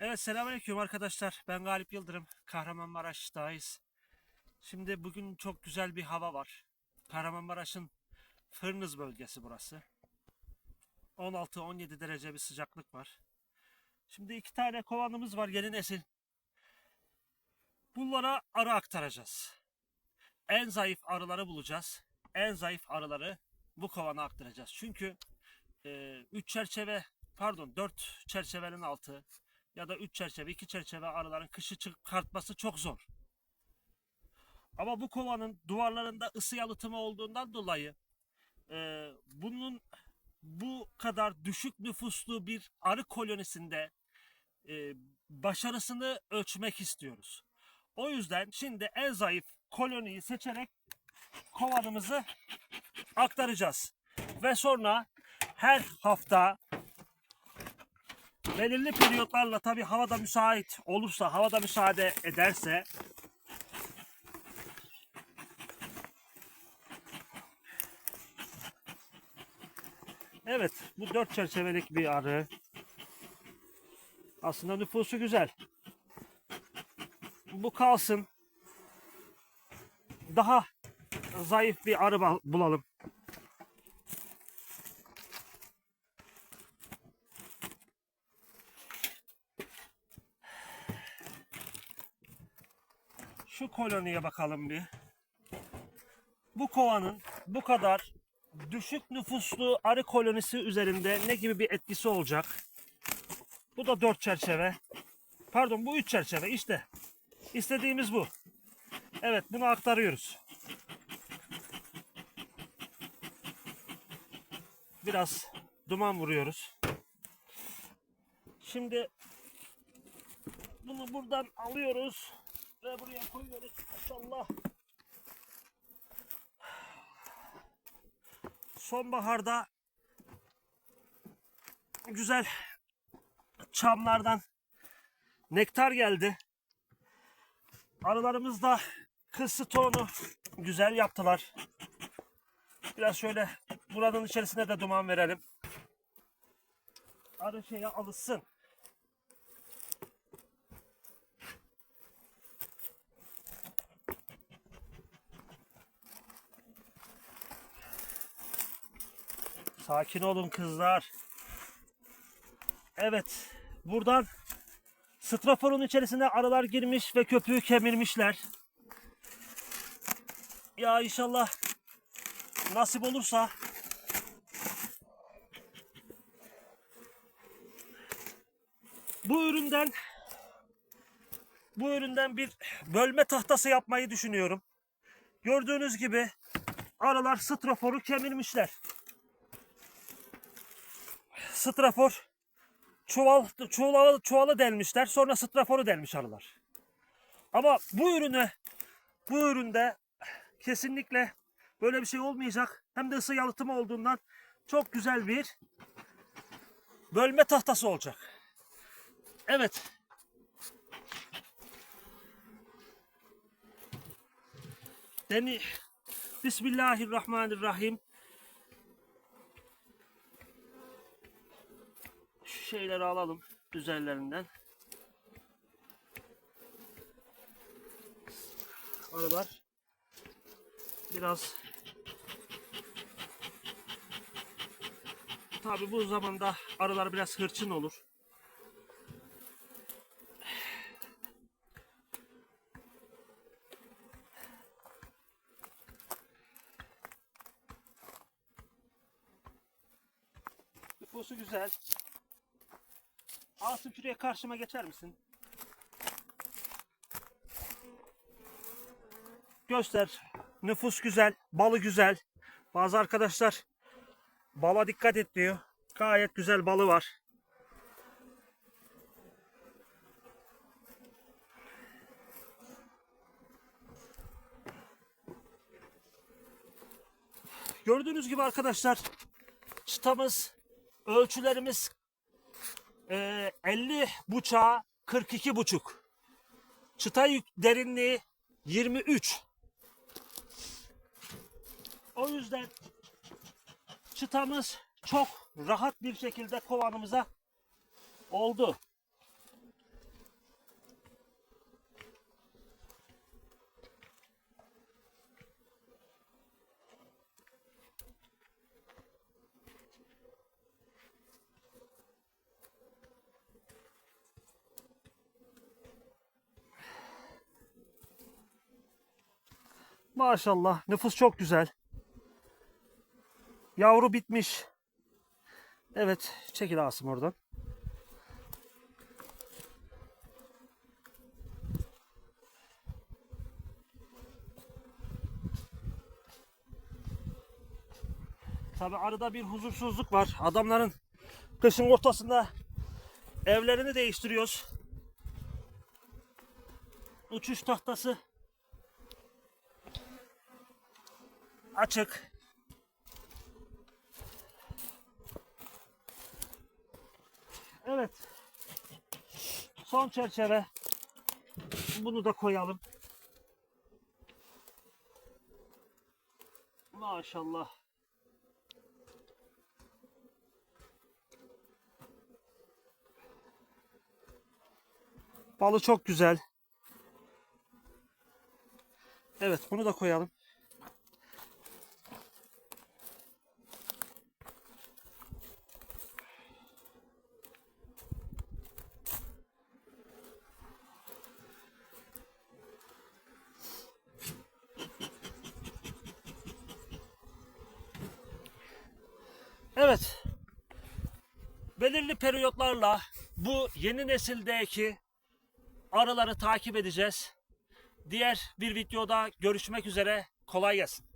Evet selamünaleyküm arkadaşlar. Ben Galip Yıldırım. Kahramanmaraş'tayız. Şimdi bugün çok güzel bir hava var. Kahramanmaraş'ın Fırnız bölgesi burası. 16-17 derece bir sıcaklık var. Şimdi iki tane kovanımız var yeni nesil. Bunlara arı aktaracağız. En zayıf arıları bulacağız. En zayıf arıları bu kovana aktaracağız. Çünkü 3 çerçeve pardon 4 çerçevenin altı ya da 3 çerçeve 2 çerçeve arıların kışı çıkartması çok zor. Ama bu kovanın duvarlarında ısı yalıtımı olduğundan dolayı e, bunun bu kadar düşük nüfuslu bir arı kolonisinde e, başarısını ölçmek istiyoruz. O yüzden şimdi en zayıf koloniyi seçerek kovanımızı aktaracağız. Ve sonra her hafta belirli periyotlarla tabi havada müsait olursa, havada müsaade ederse Evet, bu dört çerçevelik bir arı. Aslında nüfusu güzel. Bu kalsın. Daha zayıf bir arı bul- bulalım. Şu koloniye bakalım bir. Bu kovanın bu kadar düşük nüfuslu arı kolonisi üzerinde ne gibi bir etkisi olacak? Bu da dört çerçeve. Pardon bu üç çerçeve işte. İstediğimiz bu. Evet bunu aktarıyoruz. Biraz duman vuruyoruz. Şimdi bunu buradan alıyoruz ve buraya koyuyoruz. Maşallah. Sonbaharda güzel çamlardan nektar geldi. Arılarımız da kız stoğunu güzel yaptılar. Biraz şöyle buranın içerisine de duman verelim. Arı şeye alışsın. Sakin olun kızlar. Evet. Buradan straforun içerisine arılar girmiş ve köpüğü kemirmişler. Ya inşallah nasip olursa bu üründen bu üründen bir bölme tahtası yapmayı düşünüyorum. Gördüğünüz gibi arılar straforu kemirmişler strafor çuval çuvalı çuvalı delmişler. Sonra straforu delmiş arılar. Ama bu ürüne bu üründe kesinlikle böyle bir şey olmayacak. Hem de ısı yalıtımı olduğundan çok güzel bir bölme tahtası olacak. Evet. Deni Bismillahirrahmanirrahim. Şu şeyleri alalım üzerlerinden. Arılar biraz Tabi bu zamanda arılar biraz hırçın olur. Nüfusu güzel. Asım şuraya karşıma geçer misin? Göster. Nüfus güzel, balı güzel. Bazı arkadaşlar bala dikkat et diyor. Gayet güzel balı var. Gördüğünüz gibi arkadaşlar çıtamız, ölçülerimiz e, 50 buçağa 42 buçuk. Çıta yük derinliği 23. O yüzden çıtamız çok rahat bir şekilde kovanımıza oldu. Maşallah nüfus çok güzel. Yavru bitmiş. Evet çekil Asım oradan. Tabi arada bir huzursuzluk var. Adamların kışın ortasında evlerini değiştiriyoruz. Uçuş tahtası açık. Evet. Son çerçeve. Bunu da koyalım. Maşallah. Balı çok güzel. Evet bunu da koyalım. Evet. Belirli periyotlarla bu yeni nesildeki arıları takip edeceğiz. Diğer bir videoda görüşmek üzere. Kolay gelsin.